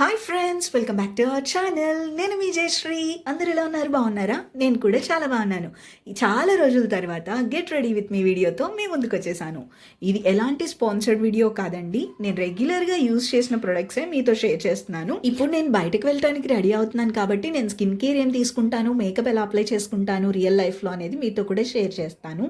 Hi friends welcome back to our channel నేను మీ జయశ్రీ. అందరు ఎలా ఉన్నారు? బాగున్నారా? నేను కూడా చాలా బాగున్నాను. చాలా రోజుల తర్వాత గెట్ రెడీ విత్ మీ వీడియోతో మీ ముందుకు వచ్చేసాను. ఇది ఎలాంటి స్పాన్సర్డ్ వీడియో కాదండి. నేను రెగ్యులర్గా యూజ్ చేసిన ప్రొడక్ట్సే మీతో షేర్ చేస్తున్నాను. ఇప్పుడు నేను బయటకు వెళ్ళడానికి రెడీ అవుతున్నాను కాబట్టి నేను స్కిన్ కేర్ ఏం తీసుకుంటాను మేకప్ ఎలా అప్లై చేసుకుంటాను రియల్ లైఫ్లో అనేది మీతో కూడా షేర్ చేస్తాను.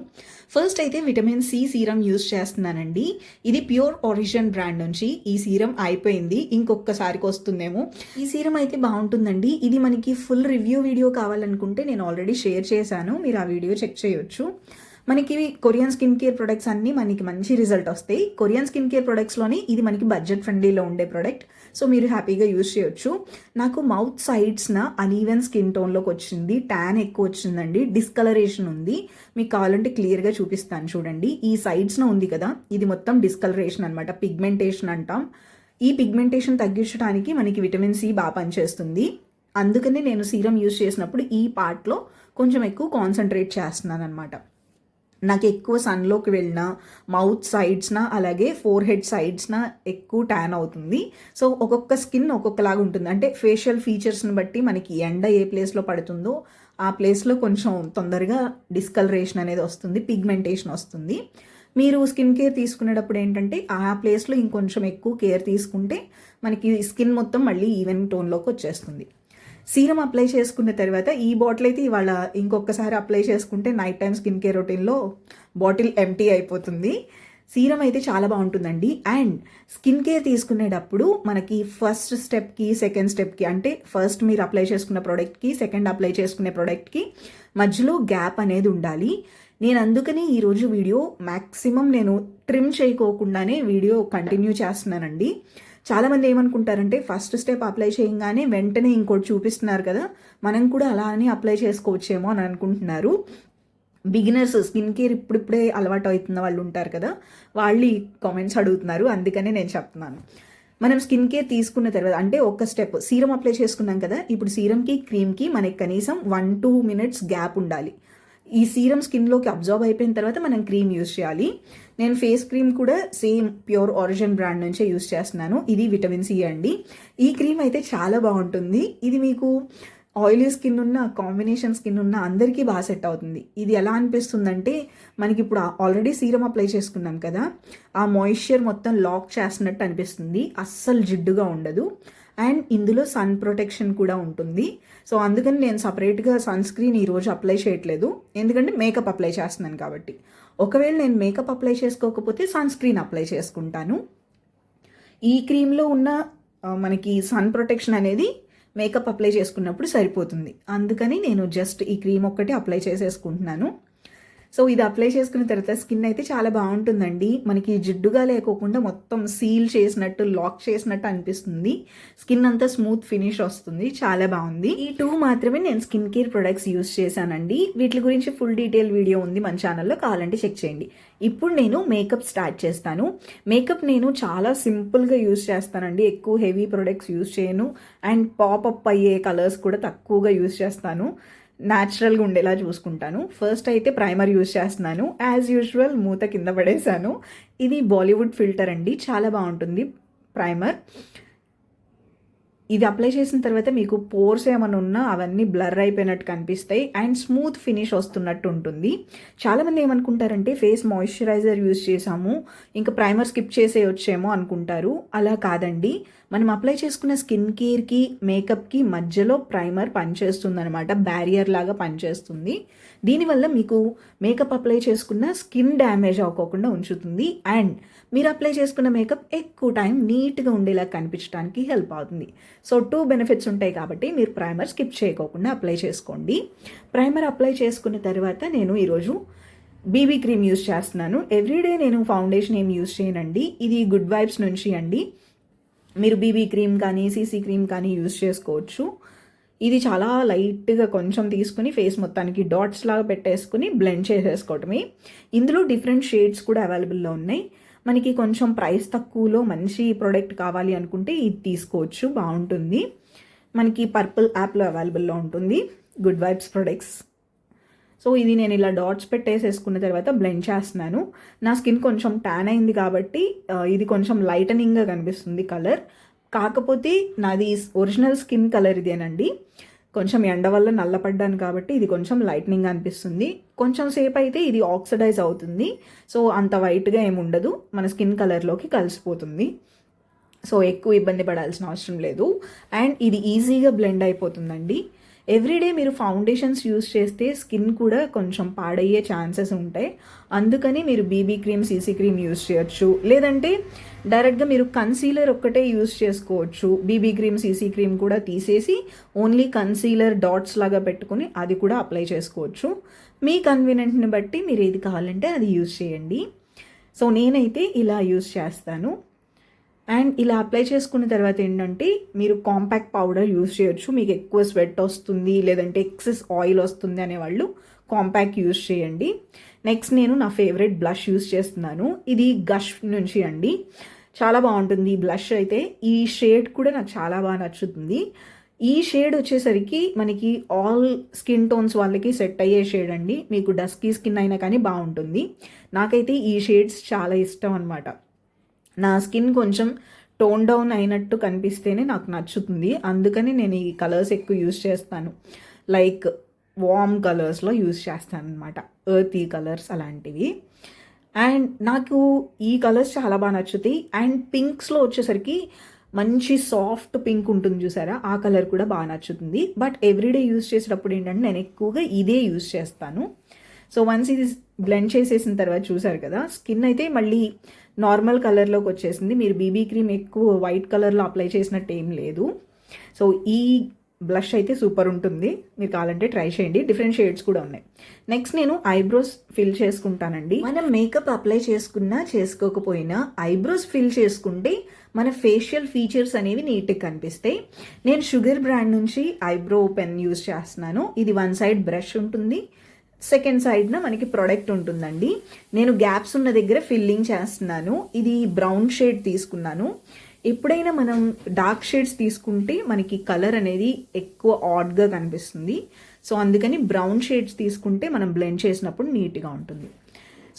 ఫస్ట్ అయితే విటమిన్ సి సీరం యూజ్ చేస్తున్నానండి. ఇది ప్యూర్ ఒరిజిన్ బ్రాండ్ నుంచి ఈ సీరం అయిపోయింది. ఇంకొకసారి కోసం వస్తుందేమో. ఈ సీరం అయితే బాగుంటుందండి. ఇది మనకి ఫుల్ రివ్యూ వీడియో కావాలనుకుంటే నేను ఆల్రెడీ షేర్ చేశాను. మీరు ఆ వీడియో చెక్ చేయొచ్చు. మనకి కొరియన్ స్కిన్ కేర్ ప్రొడక్ట్స్ అన్నీ మనకి మంచి రిజల్ట్ వస్తాయి. కొరియన్ స్కిన్ కేర్ ప్రొడక్ట్స్లోని ఇది మనకి బడ్జెట్ ఫ్రెండ్లీలో ఉండే ప్రోడక్ట్ సో మీరు హ్యాపీగా యూజ్ చేయొచ్చు. నాకు మౌత్ సైడ్స్న అనీవెన్ స్కిన్ టోన్లోకి వచ్చింది. ట్యాన్ ఎక్కువ వచ్చిందండి. డిస్కలరేషన్ ఉంది. మీకు కావాలంటే క్లియర్గా చూపిస్తాను చూడండి. ఈ సైడ్స్న ఉంది కదా. ఇది మొత్తం డిస్కలరేషన్ అనమాట పిగ్మెంటేషన్ అంటాం. ఈ పిగ్మెంటేషన్ తగ్గించడానికి మనకి విటమిన్ సి బాగా పనిచేస్తుంది. అందుకనే నేను సీరం యూజ్ చేసినప్పుడు ఈ పార్ట్లో కొంచెం ఎక్కువ కాన్సన్ట్రేట్ చేస్తున్నాను అనమాట నాకు ఎక్కువ సన్లోకి వెళ్ళిన మౌత్ సైడ్స్న అలాగే ఫోర్ హెడ్ సైడ్స్న ఎక్కువ ట్యాన్ అవుతుంది. సో ఒక్కొక్క స్కిన్ ఒక్కొక్కలాగా ఉంటుంది. అంటే ఫేషియల్ ఫీచర్స్ని బట్టి మనకి ఎండ ఏ ప్లేస్లో పడుతుందో ఆ ప్లేస్లో కొంచెం తొందరగా డిస్కలరేషన్ అనేది వస్తుంది పిగ్మెంటేషన్ వస్తుంది. మీరు స్కిన్ కేర్ తీసుకునేటప్పుడు ఏంటంటే ఆ ప్లేస్లో ఇంకొంచెం ఎక్కువ కేర్ తీసుకుంటే మనకి స్కిన్ మొత్తం మళ్ళీ ఈవెన్ టోన్లోకి వచ్చేస్తుంది. సీరం అప్లై చేసుకున్న తర్వాత ఈ బాటిల్ అయితే ఇవాళ ఇంకొకసారి అప్లై చేసుకుంటే నైట్ టైం స్కిన్ కేర్ రొటీన్లో బాటిల్ ఎంటీ అయిపోతుంది. సీరం అయితే చాలా బాగుంటుందండి. అండ్ స్కిన్ కేర్ తీసుకునేటప్పుడు మనకి ఫస్ట్ స్టెప్కి సెకండ్ స్టెప్కి అంటే ఫస్ట్ మీరు అప్లై చేసుకున్న ప్రోడక్ట్కి సెకండ్ అప్లై చేసుకునే ప్రోడక్ట్కి మధ్యలో గ్యాప్ అనేది ఉండాలి. నేను అందుకని ఈరోజు వీడియో మ్యాక్సిమం నేను ట్రిమ్ చేయకోకుండానే వీడియో కంటిన్యూ చేస్తున్నానండి. చాలామంది ఏమనుకుంటారంటే ఫస్ట్ స్టెప్ అప్లై చేయగానే వెంటనే ఇంకోటి చూపిస్తున్నారు కదా మనం కూడా అలా అని అప్లై చేసుకోవచ్చేమో అని అనుకుంటున్నారు. బిగినర్స్ స్కిన్ కేర్ ఇప్పుడిప్పుడే అలవాటు అవుతున్న వాళ్ళు ఉంటారు కదా వాళ్ళు ఈ కామెంట్స్ అడుగుతున్నారు. అందుకనే నేను చెప్తున్నాను. మనం స్కిన్ కేర్ తీసుకున్న తర్వాత అంటే ఒక స్టెప్ సీరం అప్లై చేసుకున్నాం కదా ఇప్పుడు సీరంకి క్రీమ్కి మనకి కనీసం వన్ టూ మినిట్స్ గ్యాప్ ఉండాలి. ఈ సీరం స్కిన్లోకి అబ్జర్వ్ అయిపోయిన తర్వాత మనం క్రీమ్ యూజ్ చేయాలి. నేను ఫేస్ క్రీమ్ కూడా సేమ్ ప్యూర్ ఆరిజిన్ బ్రాండ్ నుంచే యూజ్ చేస్తున్నాను. ఇది విటమిన్ సి అండి. ఈ క్రీమ్ అయితే చాలా బాగుంటుంది. ఇది మీకు ఆయిలీ స్కిన్ ఉన్న కాంబినేషన్ స్కిన్ ఉన్న అందరికీ బాగా సెట్ అవుతుంది. ఇది ఎలా అనిపిస్తుందంటే మనకి ఇప్పుడు ఆల్రెడీ సీరం అప్లై చేసుకున్నాం కదా ఆ మాయిశ్చర్ మొత్తం లాక్ చేస్తున్నట్టు అనిపిస్తుంది. అస్సలు జిడ్డుగా ఉండదు. అండ్ ఇందులో సన్ ప్రొటెక్షన్ కూడా ఉంటుంది. సో అందుకని నేను సపరేట్గా సన్ స్క్రీన్ ఈరోజు అప్లై చేయట్లేదు. ఎందుకంటే మేకప్ అప్లై చేస్తున్నాను కాబట్టి. ఒకవేళ నేను మేకప్ అప్లై చేసుకోకపోతే సన్ స్క్రీన్ అప్లై చేసుకుంటాను. ఈ క్రీమ్లో ఉన్న మనకి సన్ ప్రొటెక్షన్ అనేది మేకప్ అప్లై చేసుకున్నప్పుడు సరిపోతుంది. అందుకని నేను జస్ట్ ఈ క్రీమ్ ఒక్కటి అప్లై చేసేసుకుంటున్నాను. సో ఇది అప్లై చేసుకున్న తర్వాత స్కిన్ అయితే చాలా బాగుంటుందండి. మనకి జిడ్డుగా లేకోకుండా మొత్తం సీల్ చేసినట్టు లాక్ చేసినట్టు అనిపిస్తుంది. స్కిన్ అంతా స్మూత్ ఫినిష్ వస్తుంది. చాలా బాగుంది. ఈ టూ మాత్రమే నేను స్కిన్ కేర్ ప్రొడక్ట్స్ యూస్ చేశానండి. వీటి గురించి ఫుల్ డీటెయిల్ వీడియో ఉంది మన ఛానల్లో కావాలంటే చెక్ చేయండి. ఇప్పుడు నేను మేకప్ స్టార్ట్ చేస్తాను. మేకప్ నేను చాలా సింపుల్గా యూస్ చేస్తానండి. ఎక్కువ హెవీ ప్రొడక్ట్స్ యూస్ చేయను. అండ్ పాపప్ అయ్యే కలర్స్ కూడా తక్కువగా యూస్ చేస్తాను. న్యాచురల్గా ఉండేలా చూసుకుంటాను. ఫస్ట్ అయితే ప్రైమర్ యూజ్ చేస్తున్నాను. యాజ్ యూజువల్ మూత కింద పడేసాను ఇది బాలీవుడ్ ఫిల్టర్ అండి. చాలా బాగుంటుంది ప్రైమర్ ఇది అప్లై చేసిన తర్వాత మీకు పోర్స్ ఏమైనా ఉన్నా అవన్నీ బ్లర్ అయిపోయినట్టు కనిపిస్తాయి. అండ్ స్మూత్ ఫినిష్ వస్తున్నట్టు ఉంటుంది. చాలామంది ఏమనుకుంటారంటే ఫేస్ మాయిశ్చరైజర్ యూజ్ చేసాము ఇంకా ప్రైమర్ స్కిప్ చేసేయొచ్చేమో అనుకుంటారు. అలా కాదండి. మనం అప్లై చేసుకున్న స్కిన్ కేర్కి మేకప్కి మధ్యలో ప్రైమర్ పనిచేస్తుంది అనమాట బ్యారియర్ లాగా పనిచేస్తుంది. దీనివల్ల మీకు మేకప్ అప్లై చేసుకున్న స్కిన్ డ్యామేజ్ అవ్వకుండా ఉంచుతుంది. అండ్ మీరు అప్లై చేసుకున్న మేకప్ ఎక్కువ టైం నీట్గా ఉండేలా కనిపించడానికి హెల్ప్ అవుతుంది. సో టూ బెనిఫిట్స్ ఉంటాయి కాబట్టి మీరు ప్రైమర్ స్కిప్ చేయకోకుండా అప్లై చేసుకోండి. ప్రైమర్ అప్లై చేసుకున్న తర్వాత నేను ఈరోజు బీబీ క్రీమ్ యూస్ చేస్తున్నాను. ఎవ్రీడే నేను ఫౌండేషన్ ఏం యూస్ చేయనండి. ఇది గుడ్ వైబ్స్ నుంచి అండి. మీరు బీబీ క్రీమ్ కానీ సీసీ క్రీమ్ కానీ యూస్ చేసుకోవచ్చు. ఇది చాలా లైట్గా కొంచెం తీసుకుని ఫేస్ మొత్తానికి డాట్స్ లాగా పెట్టేసుకుని బ్లెండ్ చేసేసుకోవటమే. ఇందులో డిఫరెంట్ షేడ్స్ కూడా అవైలబుల్లో ఉన్నాయి. మనకి కొంచెం ప్రైస్ తక్కువలో మంచి ప్రోడక్ట్ కావాలి అనుకుంటే ఇది తీసుకోవచ్చు బాగుంటుంది. మనకి పర్పుల్ యాప్లో అవైలబుల్లో ఉంటుంది. గుడ్ వైబ్స్ ప్రొడక్ట్స్ సో ఇది నేను ఇలా డాట్స్ పెట్టేసేసుకున్న తర్వాత బ్లెండ్ చేస్తున్నాను. నా స్కిన్ కొంచెం ట్యాన్ అయింది కాబట్టి ఇది కొంచెం లైటనింగ్గా కనిపిస్తుంది కలర్ కాకపోతే నాది ఒరిజినల్ స్కిన్ కలర్ ఇదేనండి. కొంచెం ఎండ వల్ల నల్లపడ్డాను కాబట్టి ఇది కొంచెం లైట్నింగ్ అనిపిస్తుంది. కొంచెం సేపు అయితే ఇది ఆక్సిడైజ్ అవుతుంది. సో అంత వైట్గా ఏమి ఉండదు. మన స్కిన్ కలర్లోకి కలిసిపోతుంది. సో ఎక్కువ ఇబ్బంది పడాల్సిన అవసరం లేదు. అండ్ ఇది ఈజీగా బ్లెండ్ అయిపోతుందండి. ఎవ్రీడే మీరు ఫౌండేషన్స్ యూస్ చేస్తే స్కిన్ కూడా కొంచెం పాడయ్యే ఛాన్సెస్ ఉంటాయి. అందుకని మీరు BB cream CC cream use చేయొచ్చు. లేదంటే డైరెక్ట్గా మీరు కన్సీలర్ ఒక్కటే యూస్ చేసుకోవచ్చు. బీబీ క్రీమ్ సీసీ క్రీమ్ కూడా తీసేసి ఓన్లీ కన్సీలర్ డాట్స్ లాగా పెట్టుకుని అది కూడా అప్లై చేసుకోవచ్చు. మీ కన్వీనియంట్ని బట్టి మీరు ఏది కావాలంటే అది యూస్ చేయండి. సో నేనైతే ఇలా యూస్ చేస్తాను. అండ్ ఇలా అప్లై చేసుకున్న తర్వాత ఏంటంటే మీరు కాంపాక్ట్ పౌడర్ యూస్ చేయొచ్చు. మీకు ఎక్కువ స్వెట్ వస్తుంది లేదంటే ఎక్సెస్ ఆయిల్ వస్తుంది అనేవాళ్ళు కాంపాక్ట్ యూస్ చేయండి. నెక్స్ట్ నేను నా ఫేవరెట్ బ్లష్ యూస్ చేస్తున్నాను. ఇది గష్ నుంచి అండి. చాలా బాగుంటుంది ఈ బ్లష్ అయితే. ఈ షేడ్ కూడా నాకు చాలా బాగా నచ్చుతుంది. ఈ షేడ్ వచ్చేసరికి మనకి ఆల్ స్కిన్ టోన్స్ వాళ్ళకి సెట్ అయ్యే షేడ్ అండి. మీకు డస్కీ స్కిన్ అయినా కానీ బాగుంటుంది. నాకైతే ఈ షేడ్స్ చాలా ఇష్టం అనమాట నా స్కిన్ కొంచెం టోన్ డౌన్ అయినట్టు కనిపిస్తేనే నాకు నచ్చుతుంది. అందుకని నేను ఈ కలర్స్ ఎక్కువ యూస్ చేస్తాను. లైక్ వామ్ కలర్స్లో యూస్ చేస్తాను అనమాట ఎర్తీ కలర్స్ అలాంటివి. అండ్ నాకు ఈ కలర్స్ చాలా బాగా నచ్చుతాయి. అండ్ పింక్స్లో వచ్చేసరికి మంచి సాఫ్ట్ పింక్ ఉంటుంది చూసారా? ఆ కలర్ కూడా బాగా నచ్చుతుంది. బట్ ఎవ్రీడే యూస్ చేసేటప్పుడు ఏంటంటే నేను ఎక్కువగా ఇదే యూస్ చేస్తాను. సో వన్స్ ఇది బ్లెండ్ చేసేసిన తర్వాత చూసారు కదా స్కిన్ అయితే మళ్ళీ నార్మల్ కలర్లోకి వచ్చేసింది. మీరు బీబీ క్రీమ్ ఎక్కువ వైట్ కలర్లో అప్లై చేసినట్టు ఏం లేదు. సో ఈ బ్లష్ అయితే సూపర్ ఉంటుంది. మీరు కావాలంటే ట్రై చేయండి. డిఫరెంట్ షేడ్స్ కూడా ఉన్నాయి. నెక్స్ట్ నేను ఐబ్రోస్ ఫిల్ చేసుకుంటానండి. మనం మేకప్ అప్లై చేసుకున్నా చేసుకోకపోయినా ఐబ్రోస్ ఫిల్ చేసుకుంటే మన ఫేషియల్ ఫీచర్స్ అనేవి నీట్గా కనిపిస్తాయి. నేను షుగర్ బ్రాండ్ నుంచి ఐబ్రో పెన్ యూజ్ చేస్తున్నాను. ఇది వన్ సైడ్ బ్రష్ ఉంటుంది. సెకండ్ సైడ్న మనకి ప్రోడక్ట్ ఉంటుందండి. నేను గ్యాప్స్ ఉన్న దగ్గర ఫిల్లింగ్ చేస్తున్నాను. ఇది బ్రౌన్ షేడ్ తీసుకున్నాను. ఎప్పుడైనా మనం డార్క్ షేడ్స్ తీసుకుంటే మనకి కలర్ అనేది ఎక్కువ ఆడ్గా కనిపిస్తుంది. సో అందుకని బ్రౌన్ షేడ్స్ తీసుకుంటే మనం బ్లెండ్ చేసినప్పుడు నీట్గా ఉంటుంది.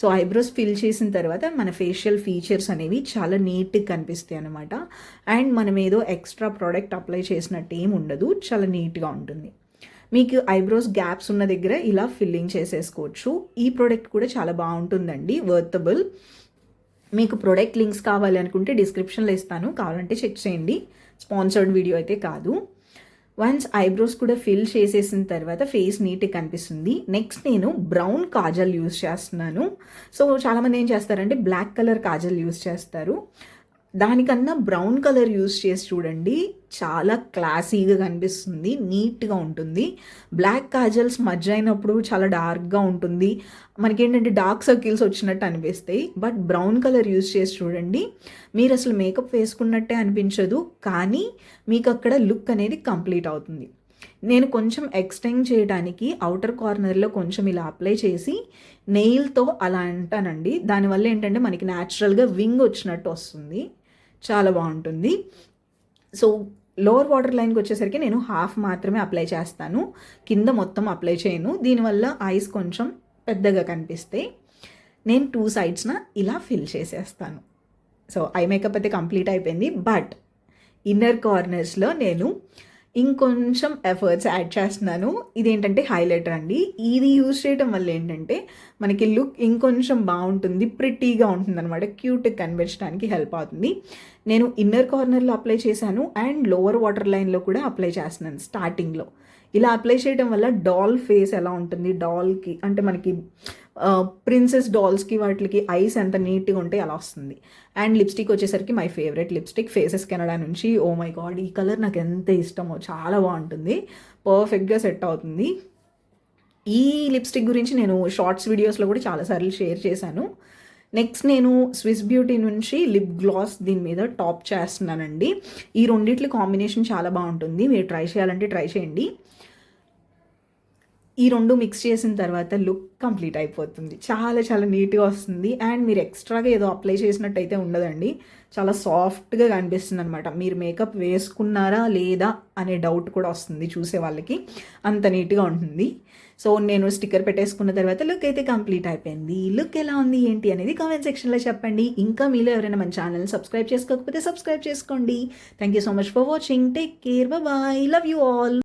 సో ఐబ్రోస్ ఫిల్ చేసిన తర్వాత మన ఫేషియల్ ఫీచర్స్ అనేవి చాలా నీట్గా కనిపిస్తాయి అనమాట అండ్ మనం ఏదో ఎక్స్ట్రా ప్రోడక్ట్ అప్లై చేసినట్టు ఏం ఉండదు. చాలా నీట్గా ఉంటుంది. మీకు ఐబ్రోస్ గ్యాప్స్ ఉన్న దగ్గర ఇలా ఫిల్లింగ్ చేసేసుకోవచ్చు. ఈ ప్రోడక్ట్ కూడా చాలా బాగుంటుందండి వర్తబుల్. మీకు ప్రోడక్ట్ లింక్స్ కావాలి అనుకుంటే డిస్క్రిప్షన్లో ఇస్తాను కావాలంటే చెక్ చేయండి. స్పాన్సర్డ్ వీడియో అయితే కాదు. వన్స్ ఐబ్రోస్ కూడా ఫిల్ చేసేసిన తర్వాత ఫేస్ నీట్గా కనిపిస్తుంది. నెక్స్ట్ నేను బ్రౌన్ కాజల్ యూస్ చేస్తున్నాను. సో చాలామంది ఏం చేస్తారంటే బ్లాక్ కలర్ కాజల్ యూస్ చేస్తారు. దానికన్నా బ్రౌన్ కలర్ యూస్ చేసి చూడండి చాలా క్లాసీగా కనిపిస్తుంది నీట్గా ఉంటుంది. బ్లాక్ కాజల్స్ మధ్య అయినప్పుడు చాలా డార్క్గా ఉంటుంది. మనకేంటంటే డార్క్ సర్కిల్స్ వచ్చినట్టు అనిపిస్తాయి బట్ బ్రౌన్ కలర్ యూస్ చేసి చూడండి. మీరు అసలు మేకప్ వేసుకున్నట్టే అనిపించదు కానీ మీకు అక్కడ లుక్ అనేది కంప్లీట్ అవుతుంది. నేను కొంచెం ఎక్స్టెండ్ చేయడానికి అవుటర్ కార్నర్లో కొంచెం ఇలా అప్లై చేసి నెయిల్తో అలా అంటానండి. దానివల్ల ఏంటంటే మనకి న్యాచురల్గా వింగ్ వచ్చినట్టు వస్తుంది. చాలా బాగుంటుంది. సో లోవర్ వాటర్ లైన్కి వచ్చేసరికి నేను హాఫ్ మాత్రమే అప్లై చేస్తాను. కింద మొత్తం అప్లై చేయను. దీనివల్ల ఐస్ కొంచెం పెద్దగా కనిపిస్తాయి నేను టూ సైడ్స్న ఇలా ఫిల్ చేసేస్తాను. సో ఐ మేకప్ అయితే కంప్లీట్ అయిపోయింది. బట్ ఇన్నర్ కార్నర్స్లో నేను ఇంకొంచెం ఎఫర్ట్స్ యాడ్ చేస్తున్నాను. ఇదేంటంటే హైలైటర్ అండి. ఇది యూజ్ చేయడం వల్ల ఏంటంటే మనకి లుక్ ఇంకొంచెం బాగుంటుంది ప్రిటీగా ఉంటుంది అనమాట క్యూట్ కనిపించడానికి హెల్ప్ అవుతుంది. నేను ఇన్నర్ కార్నర్లో అప్లై చేశాను అండ్ లోవర్ వాటర్ లైన్లో కూడా అప్లై చేస్తున్నాను స్టార్టింగ్లో ఇలా అప్లై చేయడం వల్ల డాల్ ఫేస్ ఎలా ఉంటుంది? డాల్కి అంటే మనకి ప్రిన్సెస్ డాల్స్కి వాటికి ఐస్ ఎంత నీట్గా ఉంటే అలా వస్తుంది. అండ్ లిప్స్టిక్ వచ్చేసరికి my favourite lipstick Faces Canada నుంచి. ఓ మై గాడ్ ఈ కలర్ నాకు ఎంత ఇష్టమో చాలా బాగుంటుంది. పర్ఫెక్ట్గా సెట్ అవుతుంది. ఈ లిప్స్టిక్ గురించి నేను షార్ట్స్ వీడియోస్లో కూడా చాలాసార్లు షేర్ చేశాను. నెక్స్ట్ నేను స్విస్ బ్యూటీ నుంచి లిప్ గ్లాస్ దీని మీద టాప్ చేస్తున్నానండి. ఈ రెండిట్ల కాంబినేషన్ చాలా బాగుంటుంది. మీరు ట్రై చేయాలంటే ట్రై చేయండి. ఈ రెండు మిక్స్ చేసిన తర్వాత లుక్ కంప్లీట్ అయిపోతుంది. చాలా చాలా నీట్గా వస్తుంది. అండ్ మీరు ఎక్స్ట్రాగా ఏదో అప్లై చేసినట్టయితే ఉండదండి. చాలా సాఫ్ట్గా కనిపిస్తుంది అనమాట మీరు మేకప్ వేసుకున్నారా లేదా అనే డౌట్ కూడా వస్తుంది చూసే వాళ్ళకి. అంత నీట్గా ఉంటుంది. సో నేను స్టిక్కర్ పెట్టేసుకున్న తర్వాత లుక్ అయితే కంప్లీట్ అయిపోయింది. లుక్ ఎలా ఉంది ఏంటి అనేది కామెంట్ సెక్షన్లో చెప్పండి. ఇంకా మీలో ఎవరైనా మన ఛానల్ సబ్స్క్రైబ్ చేసుకోకపోతే సబ్స్క్రైబ్ చేసుకోండి. Thank you so much for watching take care bye love you all